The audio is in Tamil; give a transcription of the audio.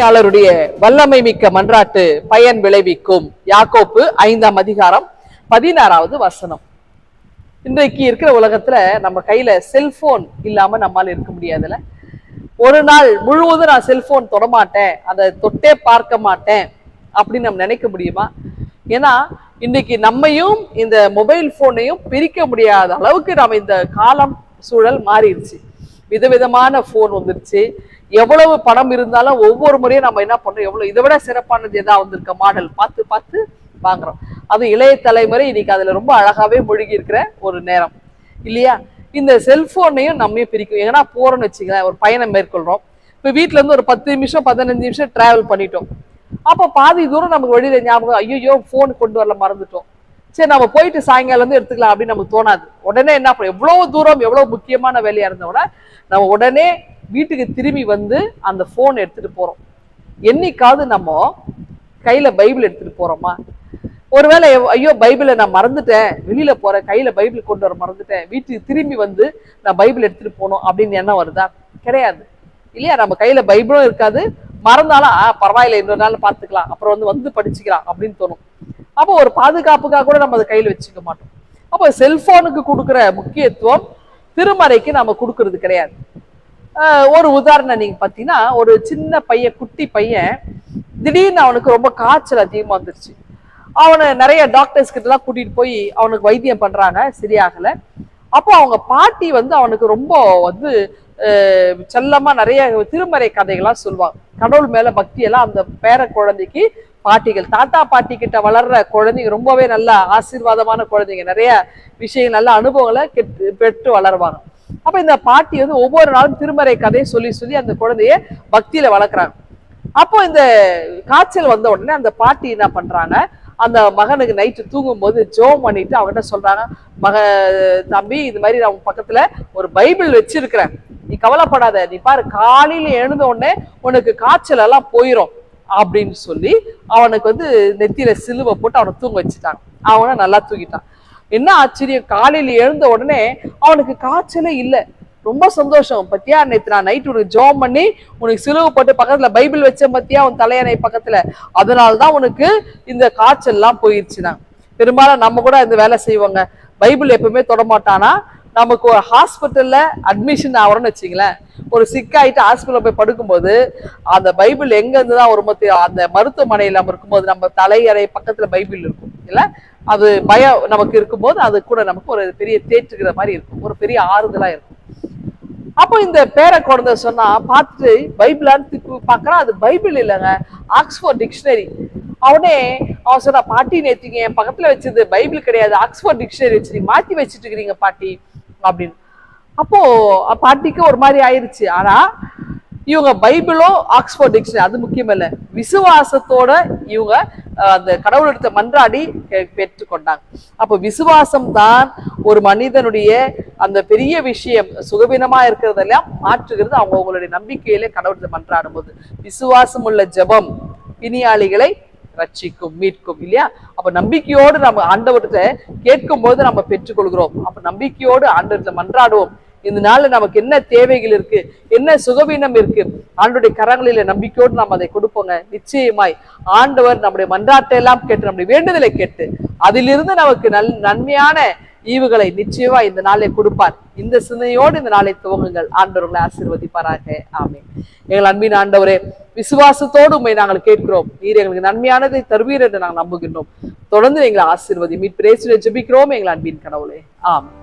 உண்மையாளருடைய வல்லமை மிக்க மன்றாட்டு பயன் விளைவிக்கும் யாக்கோப்பு ஐந்தாம் அதிகாரம் பதினாறாவது வசனம். இன்றைக்கு இருக்கிற உலகத்துல நம்ம கையில செல்போன் இல்லாம நம்மால் இருக்க முடியாதுல்ல. ஒரு நாள் முழுவதும் நான் செல்போன் தொடமாட்டேன் அதை தொட்டே பார்க்க மாட்டேன் அப்படின்னு நம்ம நினைக்க முடியுமா? ஏன்னா இன்னைக்கு நம்மையும் இந்த மொபைல் போனையும் பிரிக்க முடியாத அளவுக்கு நம்ம இந்த காலம் சூழல் மாறிடுச்சு. விதவிதமான ஃபோன் வந்துருச்சு. எவ்வளவு பணம் இருந்தாலும் ஒவ்வொரு முறையும் நம்ம என்ன பண்ணுறோம் எவ்வளோ இதை விட சிறப்பானது எதாவது வந்திருக்க? மாடல் பார்த்து பார்த்து வாங்குறோம். அது இளைய தலைமுறை இன்னைக்கு அதில் ரொம்ப அழகாகவே மூழ்கி இருக்கிற ஒரு நேரம். இல்லையா? இந்த செல்ஃபோனையும் நம்மையும் பிரிக்கும். ஏன்னா போகிறோம்னு வச்சுக்கலாம் ஒரு பயணம் மேற்கொள்கிறோம் இப்போ வீட்டிலேருந்து ஒரு பத்து நிமிஷம் பதினஞ்சு நிமிஷம் ட்ராவல் பண்ணிட்டோம். அப்போ பாதி தூரம் நமக்கு வழியில் ஞாபகம் ஐயோ ஃபோன் கொண்டு வரல மறந்துட்டோம். சரி நம்ம போயிட்டு சாயங்காலம் வந்து எடுத்துக்கலாம் அப்படின்னு நமக்கு தோணாது. உடனே என்ன பண்ணும் எவ்வளவு தூரம் எவ்வளவு முக்கியமான வேலையா இருந்தோட நம்ம உடனே வீட்டுக்கு திரும்பி வந்து அந்த ஃபோன் எடுத்துட்டு போறோம். என்னைக்காவது நம்ம கையில பைபிள் எடுத்துட்டு போறோமா? ஒருவேளை ஐயோ பைபிளை நான் மறந்துட்டேன். வெளியில போறேன் கையில பைபிள் கொண்டு வர மறந்துட்டேன். வீட்டுக்கு திரும்பி வந்து நான் பைபிள் எடுத்துட்டு போகணும் அப்படின்னு எண்ணம் வருதா? கிடையாது. இல்லையா? நம்ம கையில பைபிளும் இருக்காது. மறந்தாலும் ஆ பரவாயில்ல இன்னொரு நாள் பார்த்துக்கலாம். அப்புறம் வந்து வந்து படிச்சுக்கலாம் அப்படின்னு தோணும். அப்போ ஒரு பாதுகாப்புக்காக கூட நம்ம அதை கையில வச்சுக்க மாட்டோம். அப்போ செல்போனுக்கு கொடுக்குற முக்கியத்துவம் திருமறைக்கு நம்ம கொடுக்கறது கிடையாது. ஆஹ் ஒரு உதாரணம் நீங்க பாத்தீங்கன்னா ஒரு சின்ன பையன் குட்டி பையன் திடீர்னு அவனுக்கு ரொம்ப காய்ச்சல் அதிகமா வந்துருச்சு. அவனை நிறைய டாக்டர்ஸ் கிட்ட எல்லாம் கூட்டிட்டு போய் அவனுக்கு வைத்தியம் பண்றாங்க சரியாகல. அப்போ அவங்க பாட்டி வந்து அவனுக்கு ரொம்ப வந்து செல்லமாக செல்லமா நிறைய திருமறை கதைகள்லாம் சொல்லுவாங்க. கடவுள் மேல பக்தி எல்லாம் அந்த பேர குழந்தைக்கு பாட்டிகள் தாத்தா பாட்டி கிட்ட வளர்ற குழந்தைங்க ரொம்பவே நல்ல ஆசீர்வாதமான குழந்தைங்க. நிறைய விஷயங்கள் நல்ல அனுபவங்களை கெட்டு பெற்று வளருவாங்க. அப்ப இந்த பாட்டி வந்து ஒவ்வொரு நாளும் திருமறை கதையை சொல்லி சொல்லி அந்த குழந்தைய பக்தியில வளர்க்குறாங்க. அப்போ இந்த காய்ச்சல் வந்த உடனே அந்த பாட்டி என்ன பண்றாங்க? அந்த மகனுக்கு நைட்டு தூங்கும்போது ஜோம் பண்ணிட்டு அவங்ககிட்ட சொல்றாங்க? மக தம்பி இது மாதிரி நான் பக்கத்துல ஒரு பைபிள் வச்சிருக்கிறேன். நீ கவலைப்படாத நீ பாரு காலையில எழுந்த உடனே உனக்கு காய்ச்சல் எல்லாம் போயிடும் அப்படின்னு சொல்லி அவனுக்கு வந்து நெத்தியில சிலுவை போட்டு அவனை தூங்க வச்சுட்டாங்க அவனை நல்லா தூங்கிட்டான் என்ன ஆச்சரியம் காலையில எழுந்த உடனே அவனுக்கு காய்ச்சலே இல்லை. ரொம்ப சந்தோஷம். பத்தியா நேத்து நான் நைட் உனக்கு ஜோம் பண்ணி உனக்கு சிலுவை போட்டு பக்கத்துல பைபிள் வச்ச பத்தியா உன் தலையணை பக்கத்துல. அதனால தான் உனக்கு இந்த காய்ச்சல் எல்லாம் போயிருச்சுனா. பெரும்பாலும் நம்ம கூட இந்த வேலை செய்வோங்க. பைபிள் எப்பவுமே தொடமாட்டானா? நமக்கு ஒரு ஹாஸ்பிட்டலில் அட்மிஷன் ஆகிறோம்னு வச்சிங்களேன். ஒரு சிக்காயிட்டு ஹாஸ்பிட்டலில் போய் படுக்கும்போது அந்த பைபிள் எங்கேருந்து தான் ஒரு மத்தி அந்த மருத்துவமனையில் நம்ம இருக்கும்போது நம்ம தலையறை பக்கத்துல பைபிள் இருக்கும். இல்லை? அது பயம் நமக்கு இருக்கும்போது அது கூட நமக்கு ஒரு பெரிய தேற்றுகிற மாதிரி இருக்கும். ஒரு பெரிய ஆறுதலா இருக்கும். அப்போ இந்த பேர குழந்தை சொன்னா பார்த்துட்டு பைபிளான்னு திப்பு பார்க்கறான் அது பைபிள் இல்லைங்க. Oxford dictionary. அவனே அவன் சொன்னா பாட்டி நேத்திங்க என் பக்கத்துல வச்சது பைபிள் கிடையாது. ஆக்ஸ்போர்ட் டிக்ஷனரி வச்சு மாற்றி மாத்தி வச்சுட்டு இருக்கிறீங்க பாட்டி. அப்படின்னு. அப்போ பாட்டிக்கு ஒரு மாதிரி ஆயிடுச்சு ஆனா இவங்க பைபிளோ ஆக்ஸ்போர்ட் டிக்ஷனரி அது முக்கியம் இல்ல விசுவாசத்தோட இவங்க அந்த கடவுளிடத்த மன்றாடி பெற்றுக்கொண்டாங்க. அப்போ விசுவாசம் தான் ஒரு மனிதனுடைய அந்த பெரிய விஷயம் சுகவீனமா இருக்கிறதெல்லாம் மாற்றுகிறது. அவங்க அவங்களுடைய நம்பிக்கையிலே கடவுளிடத்தை மன்றாடும் போது விசுவாசம் உள்ள ஜெபம் பிணியாளிகளை ரட்சிக்கும் மீட்கும் இல்லையா? அப்ப நம்பிக்கையோடு நம்ம ஆண்டவர்கிட்ட கேட்கும் போது நம்ம பெற்றுக்கொள்கிறோம். அப்ப நம்பிக்கையோடு ஆண்டவர்கிட்ட மன்றாடுவோம். இந்த நாள்ல நமக்கு என்ன தேவைகள் இருக்கு? என்ன சுகவீனம் இருக்கு? ஆண்டுடைய கரங்களில நம்பிக்கையோடு நாம் அதை கொடுப்போங்க. நிச்சயமாய் ஆண்டவர் நம்முடைய மன்றாட்டை எல்லாம் கேட்டு நம்முடைய வேண்டுதலை கேட்டு அதிலிருந்து நமக்கு நல் நன்மையான ஈவுகளை நிச்சயமா இந்த நாளை கொடுப்பார். இந்த சிந்தனையோடு இந்த நாளை துவங்குங்கள். ஆண்டவர்களை ஆசீர்வதிப்பாராக. ஆமே எங்கள் அன்பின் ஆண்டவரே விசுவாசத்தோடு உண்மை நாங்கள் கேட்கிறோம். நீர் எங்களுக்கு நன்மையானதை தருவீர் என்று நாங்கள் நம்புகின்றோம். தொடர்ந்து எங்களை ஆசீர்வதி மீட் பிரேசில ஜெபிக்கிறோம் எங்கள் அன்பின் கடவுளே. ஆமாம்